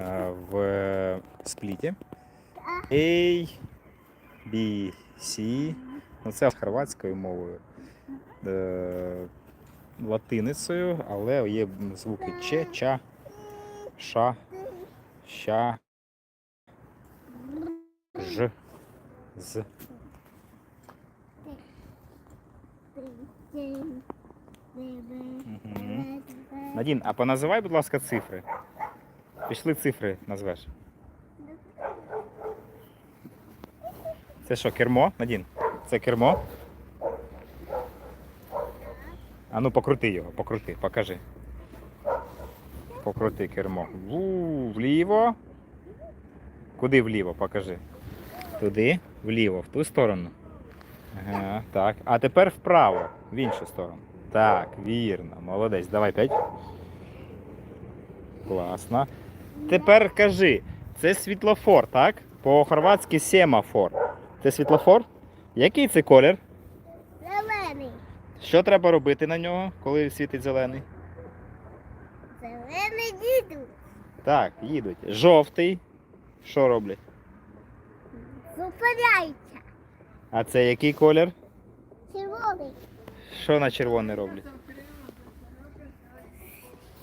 е, в спліті. A, B, C. Ну, це хорватською мовою. Е, латиницею, але є звуки Ч, Ча, Ша, Ща, Ж, З. Мгм. Надін, а поназивай, будь ласка, цифри. Пішли цифри назвеш. Це що, кермо, Надін? Це кермо? А ну покрути його, покрути, покажи. Покрути кермо. Ву, вліво. Куди вліво? Покажи. Туди, вліво, в ту сторону. Ага, так. А тепер вправо, в іншу сторону. Так, вірно, молодець. Давай п'ять. Класно. Тепер кажи, це світлофор, так? По-хорватськи семафор. Це світлофор? Який це колір? Зелений. Що треба робити на нього, коли світить зелений? Зелений діду. Так, їдуть. Жовтий. Що роблять? Зупиняється. А це який колір? Червоний. Що на червоний роблять?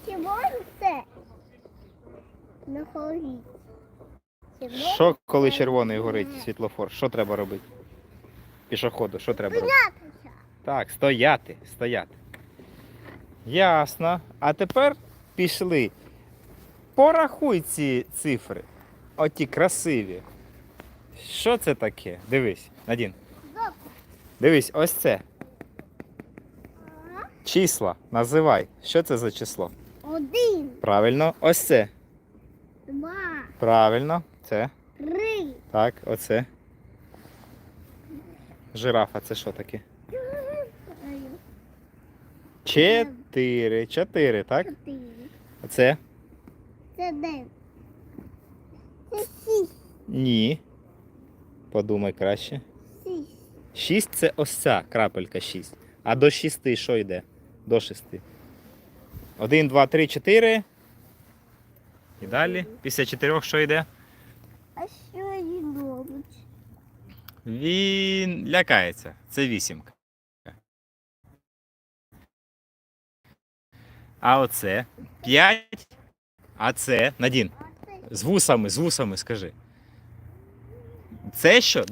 Червоний це. Горі. Червоний Що, коли червоний горить світлофор? Що треба робити? Пішоходу, що треба робити? Зупинятися. Так, стояти, стояти. Ясно. А тепер пішли. Порахуй ці цифри. Оті красиві. Що це таке? Дивись, Надін. Дивись, ось це. Числа. Називай. Що це за число? Один, Правильно, ось це. Два, Правильно, це. три, Так, оце. Жирафа, це що таке? Чотири. Чотири, так? чотири. Оце? Це дев'ять. Це шість. Ні. Подумай краще. Шість. Шість це ось ця крапелька шість. А до шісти що йде? До шести. Один, два, три, чотири. І далі. Після чотирьох що йде? А що він робить? Він лякається. Це вісімка. А оце п'ять. А це Надін. З вусами, з вусами, скажи. Це що?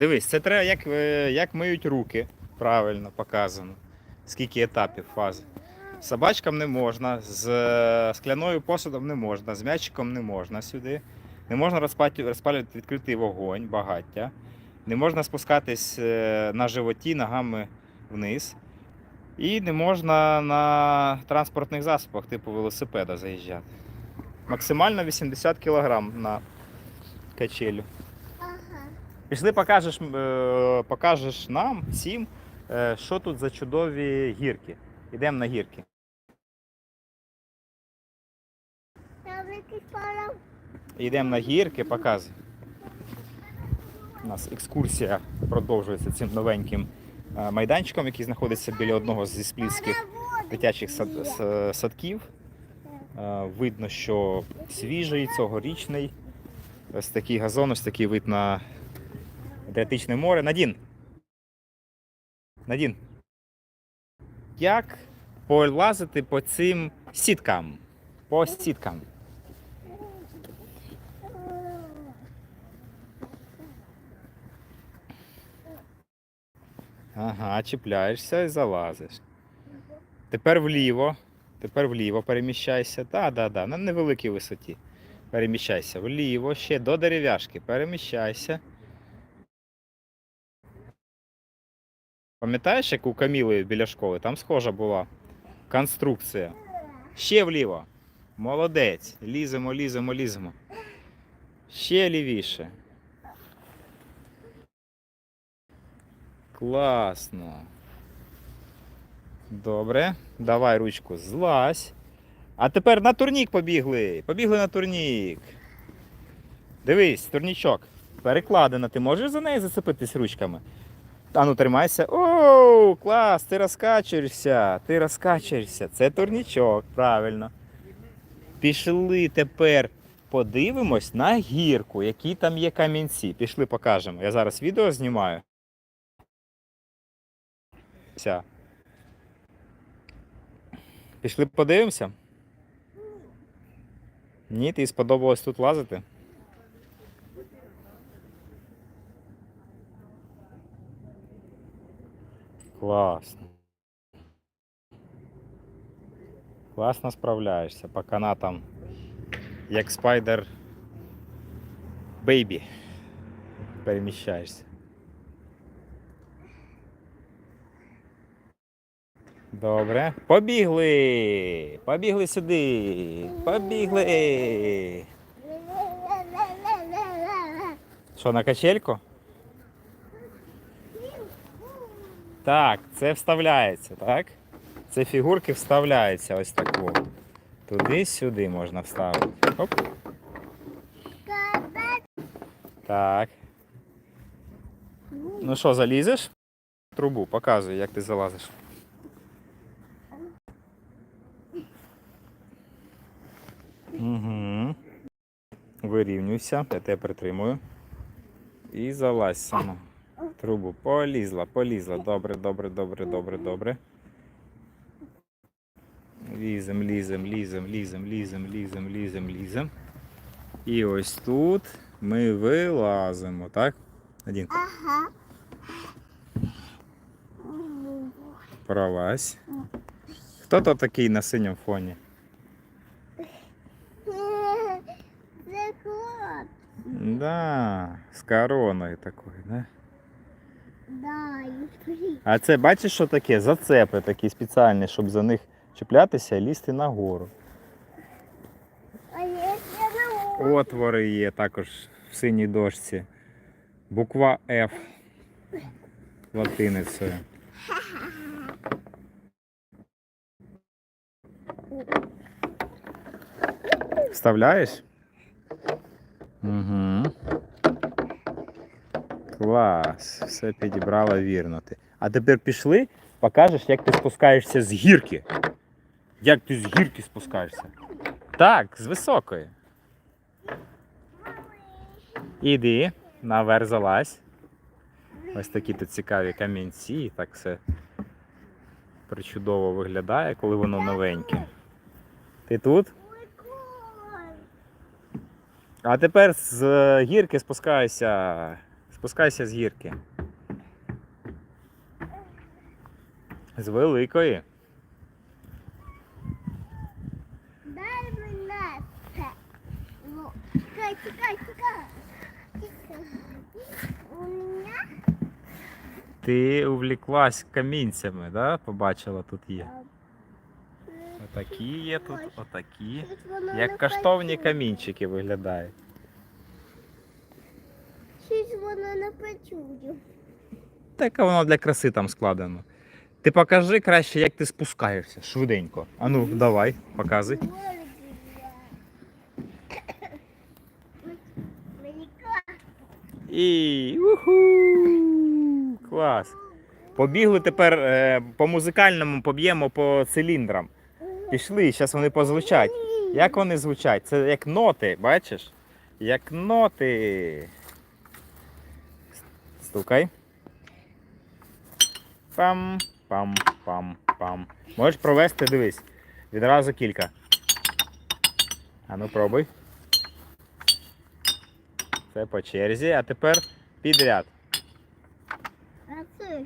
Дивись, це треба, як, е, як миють руки. Правильно показано. Скільки етапів фази. Собачкам не можна, з е, скляною посудом не можна, з м'ячиком не можна сюди. Не можна розпалювати, відкритий вогонь, багаття. Не можна спускатись е, на животі ногами вниз. І не можна на транспортних засобах, типу велосипеда, заїжджати. Максимально 80 кг на качелю. ага. Пішли, покажеш, е, покажеш нам всім, що тут за чудові гірки. Йдемо на гірки. Йдемо на гірки, показуй. У нас екскурсія продовжується цим новеньким е, майданчиком, який знаходиться біля одного зі сплітських дитячих сад- садків. Е, Видно, що свіжий, цьогорічний. Ось такий газон, ось такий вид на Адріатичне море. Надін. Надін. Як полазити по цим сіткам? По сіткам. Ага, чіпляєшся і залазиш. Тепер вліво. Тепер вліво переміщайся. Так, так, так, на невеликій висоті. Переміщайся вліво, ще до дерев'яшки. Переміщайся. Пам'ятаєш, як у Каміли біля школи? Там схожа була конструкція. Ще вліво. Молодець. Ліземо, ліземо, ліземо. Ще лівіше. Класно. Добре. Давай ручку злазь. А тепер на турнік побігли. Побігли на турнік. Дивись, турнічок. Перекладена. Ти можеш за неї зацепитись ручками? А ну тримайся. Оу, клас, ти розкачуєшся. Ти розкачуєшся. Це турнічок, правильно. Пішли тепер подивимось на гірку, які там є камінці. Пішли покажемо. Я зараз відео знімаю. Пішли подивимося? Ні, тобі сподобалось тут лазити? Класно. Класно справляєшся, поки на там як спайдер бейбі переміщаєшся. Добре. Побігли! Побігли сюди! Побігли! Що, на качельку? Так, це вставляється, так? Це фігурки вставляються ось так. О. Туди-сюди можна вставити. Оп. Так. Ну що, залізеш? Трубу, показуй, як ти залазиш. Угу. Вирівнюйся, я тебе притримую. І залазь сама. Трубу. Полізла, полізла. Добре, добре, добре, добре, добре. Лізем, лізем, лізем, лізем, лізем, лізем, лізем, лізем. І ось тут ми вилазимо, так? Надін, Ага. пролазь. Хто то такий на синьому фоні? Це кот. Да, з короною такою, да? Да, і. А це бачиш, що таке? Зацепи такі спеціальні, щоб за них чіплятися і лізти нагору. А якщо на вулиці? Отвори є також в синій дошці. Буква F латиницею. Вставляєш? Угу. Клас. Все підібрала вірно ти. А тепер пішли, покажеш, як ти спускаєшся з гірки. Як ти з гірки спускаєшся? Так, з високої. Іди, наверх залазь. Ось такі тут цікаві камінці, так все причудово виглядає, коли воно новеньке. Ти тут? А тепер з е, гірки спускайся. Спускайся з гірки. З великої. Дай мене. Ну, Чекай, чекай, чекай. Чекай. У мене Ти увліклась камінцями, да? Побачила, тут є. Отакі є тут, отакі. Як каштовні камінчики виглядають. Щось воно не працює. Так воно для краси там складено. Ти покажи краще, як ти спускаєшся швиденько. А ну, давай, показуй. І уху! Клас. Побігли тепер е, по музикальному поб'ємо по циліндрам. Пішли, зараз вони позвучать. Як вони звучать? Це як ноти, бачиш? Як ноти. Стукай. Пам, пам, пам, пам. Можеш провести, дивись. Відразу кілька. А ну пробуй. Це по черзі, а тепер підряд. А це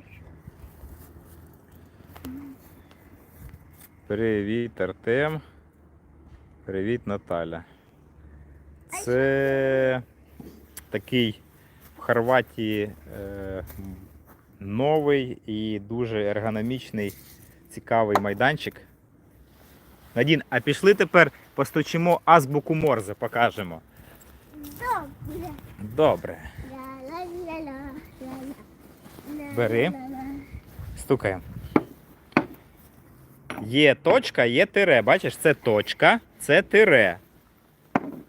Привіт, Артем. Привіт, Наталя. Це такий в Хорватії е, новий і дуже ергономічний, цікавий майданчик. Надін, а пішли тепер постучимо азбуку Морзе, покажемо. Добре. Добре. Бери. Стукаємо. Є точка, є тире. Бачиш, це точка, це тире.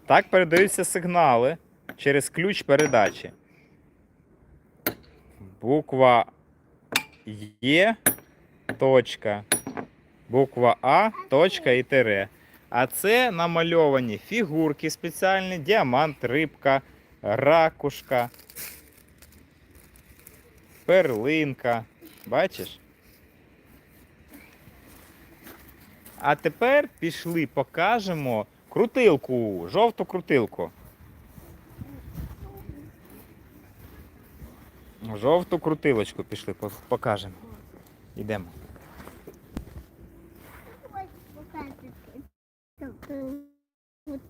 Так передаються сигнали через ключ передачі. Буква Є, точка. Буква А, точка і тире. А це намальовані фігурки спеціальні, діамант, рибка, ракушка, перлинка. Бачиш? А тепер пішли, покажемо крутилку, жовту крутилку. Жовту крутилочку пішли, покажемо. От.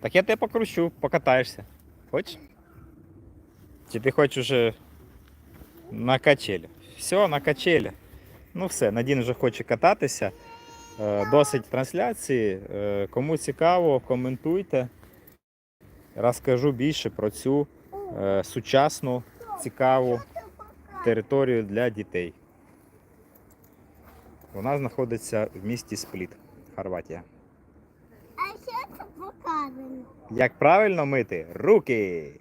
Так я тебе покручу, покатаєшся. Хочеш? Чи ти хочеш уже на качелі? Все, на качелі. Ну все, Надін вже хоче кататися. Е, Досить трансляції. Е, Кому цікаво, коментуйте. Розкажу більше про цю е, сучасну, цікаву територію для дітей. Вона знаходиться в місті Спліт, Хорватія. А що це показано? Як правильно мити руки?